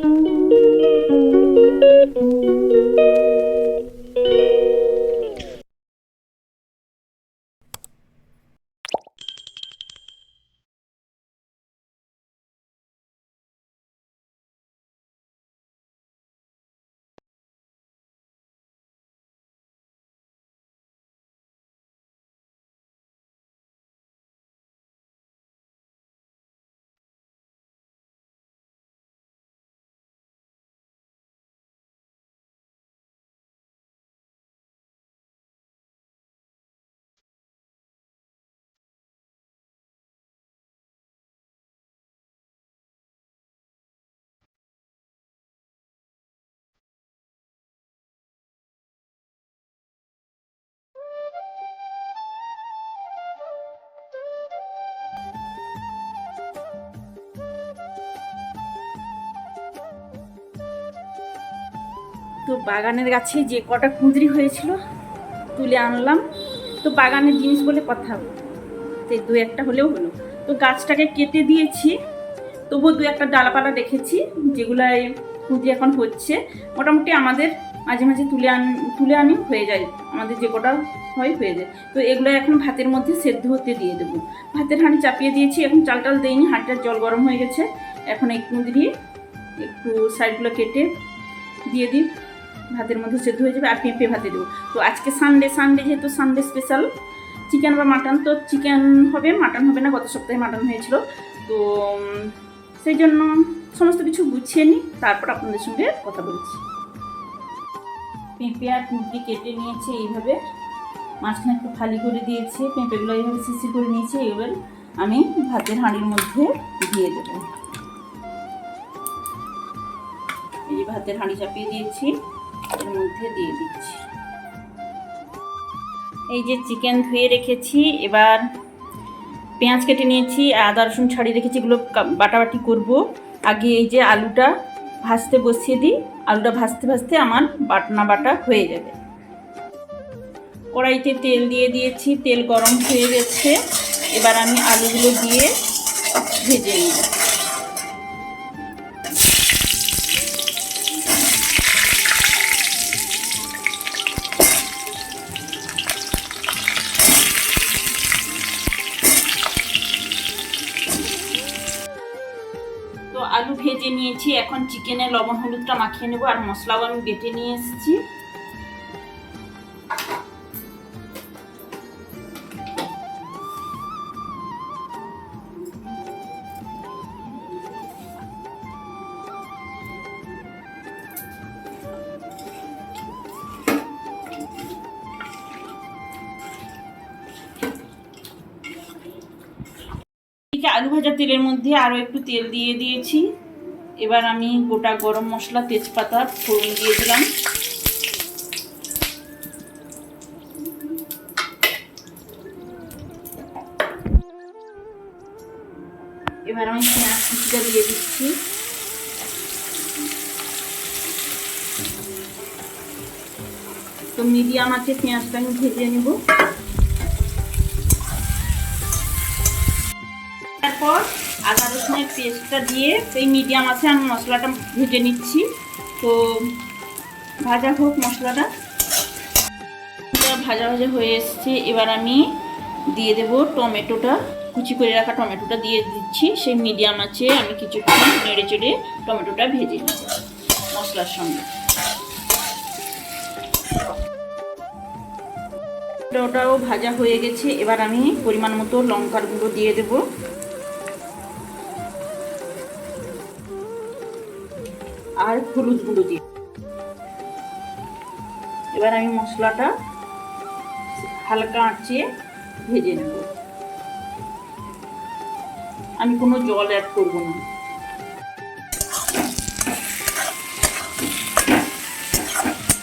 Thank you. তো বাগানের গাছে যে কটা কুঁদরি হয়েছিল, তুলে আনলাম। তো বাগানের জিনিস বলে কথা তো দু একটা হলেও হলো। তো গাছটাকে কেটে দিয়েছি। তবুও দু একটা ডালাপালা রেখেছি যেগুলাই কুঁদরি এখন হচ্ছে। মোটামুটি আমাদের মাঝে মাঝে তুলে আন, তুলে আনি, হয়ে যায়। আমাদের যে কটা হয়, হয়ে যায়। তো এগুলো এখন ভাতের মধ্যে সেদ্ধ হতে দিয়ে দেবো। ভাতের হাঁড়ি চাপিয়ে দিয়েছি, এখন চাল টাল দিইনি হাঁড়িটার জল গরম হয়ে গেছে। এখন এই দিয়ে একটু সাইডগুলো কেটে দিয়ে দিই। ভাতের মধ্যে সেদ্ধ হয়ে যাবে, আর পেঁপে ভাতে দেবো। তো আজকে সানডে সানডে যেহেতু সানডে স্পেশাল, চিকেন বা মাটন, তো চিকেন হবে, মাটন হবে না, গত সপ্তাহে মাটন হয়েছিল। তো সেই জন্য সমস্ত কিছু গুছিয়ে নিই, তারপর আপনাদের সঙ্গে কথা বলছি। পেঁপে আর কুঁদরি কেটে নিয়েছে এইভাবে। মাঝখানে একটু খালি করে দিয়েছে, পেঁপেগুলো এইভাবে শিশি করে নিয়েছে, এবার আমি ভাতের হাঁড়ির মধ্যে দিয়ে দেবো। এই যে ভাতের হাঁড়ি চাপিয়ে দিয়েছি, এর মধ্যে দিয়ে দিচ্ছি। এই যে চিকেন ধুয়ে রেখেছি, এবার পেঁয়াজ কেটে নিয়েছি আদা রসুন ছাড়িয়ে রেখেছি, এগুলো বাটাবাটি করব। আগে এই যে আলুটা ভাজতে বসিয়ে দিই আলুটা ভাজতে ভাজতে আমার বাটনা বাটা হয়ে যাবে। কড়াইতে তেল দিয়ে দিয়েছি, তেল গরম হয়ে গেছে। এবার আমি আলুগুলো দিয়ে ভেজে নিই নিয়েছি, এখন চিকেনে লবণ হলুদটা মাখিয়ে নেব আর মশলাও আমি বেটে নিয়ে এসেছি। আলু ভাজা তেলের মধ্যে আরও একটু তেল দিয়ে দিয়েছি। এবার আমি গোটা গরম মশলা তেজপাতা ফোড়ন দিয়ে দিলাম। এবার আমি পেঁয়াজ কুচিটা দিয়ে দিচ্ছি। তো মিডিয়াম আছে, পেঁয়াজটা আমি ভেজে নেব। তারপর আদা রসুনের পেস্টটা দিয়ে সেই মিডিয়াম আছে, আমি মশলাটা ভেজে নিচ্ছি। তো ভাজা হোক মশলাটা। ভাজা ভাজা হয়ে এসছে। এবার আমি দিয়ে দেব টমেটোটা। কুচি করে রাখা টমেটোটা দিয়ে দিচ্ছি। সেই মিডিয়াম আছে, আমি কিছুক্ষণ নেড়ে চেড়ে টমেটোটা ভেজে নিই মশলার সঙ্গে। ওটাও ভাজা হয়ে গেছে। এবার আমি পরিমাণ মতো লঙ্কার গুঁড়ো দিয়ে দেব। আর হলুদ গুঁড়ো দিয়ে এবার আমি মশলাটা হালকা আঁচে ভেজে নেব। আমি কোনো জল অ্যাড করব না।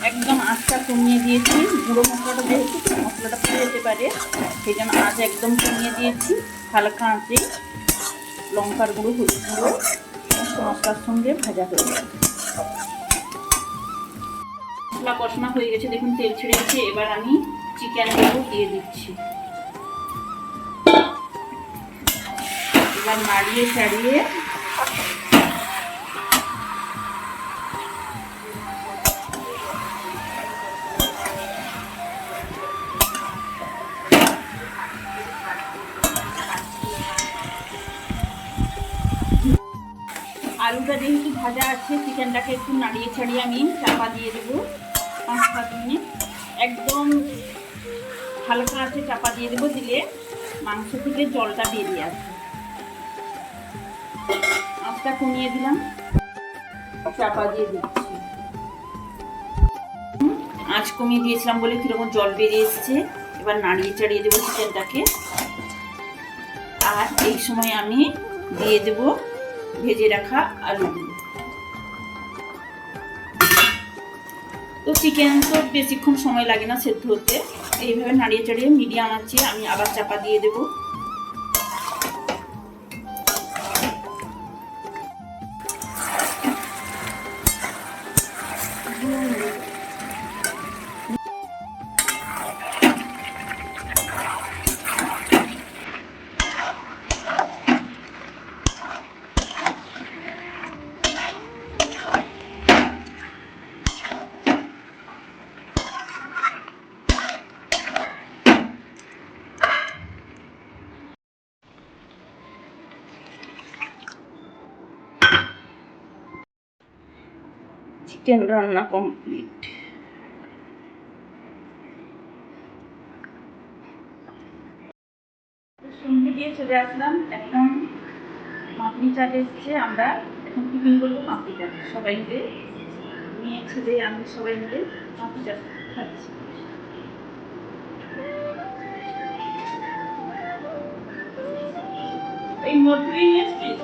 একদম আঁচটা কমিয়ে দিয়েছি। গুঁড়ো মশলাটা যেহেতু মশলাটা পুড়ে যেতে পারে, সেই জন্য আঁচ একদম কমিয়ে দিয়েছি। হালকা আঁচে লঙ্কার গুঁড়ো, হলুদ গুঁড়ো, মশলার সঙ্গে ভাজা হয়ে যাবে মশলা কষানো হয়ে গেছে, দেখুন তেল ছেড়ে গেছে, এবার আমি চিকেনগুলো দিয়ে দিচ্ছি। এবার নাড়িয়ে চাড়িয়ে যেহেতু ভাজা আছে, চিকেনটাকে একটু নাড়িয়ে ছাড়িয়ে আমি চাপা দিয়ে দেবো পাঁচ সাত মিনিট। একদম হালকা আছে, চাপা দিয়ে দেবো, দিলে মাংস থেকে জলটা বেরিয়ে আসবে। আঁচটা কমিয়ে দিলাম, চাপা দিয়ে দিচ্ছি। আঁচ কমিয়ে দিয়েছিলাম বলে কীরকম জল বেরিয়ে এসছে। এবার নাড়িয়ে চাড়িয়ে দেবো চিকেনটাকে। আর এই সময় আমি দিয়ে দেব ভেজে রাখা আলুগুলো তো চিকেন তো বেশিক্ষণ সময় লাগে না সেদ্ধ হতে। এইভাবে নাড়িয়ে চাড়িয়ে মিডিয়াম আছে আমি আবার চাপা দিয়ে দেবো। চিকেন রান্না কমপ্লিট সন্ধে দিয়ে চলে আসলাম এখন মাপনি চাট এসছে, আমরা এখন টিফিন করব মাপনি চাট সবাই মিলে মেয়ে ছেলে আমি সবাই মিলে মাপনি চাট খাচ্ছি। এই মধ্যে এসছিস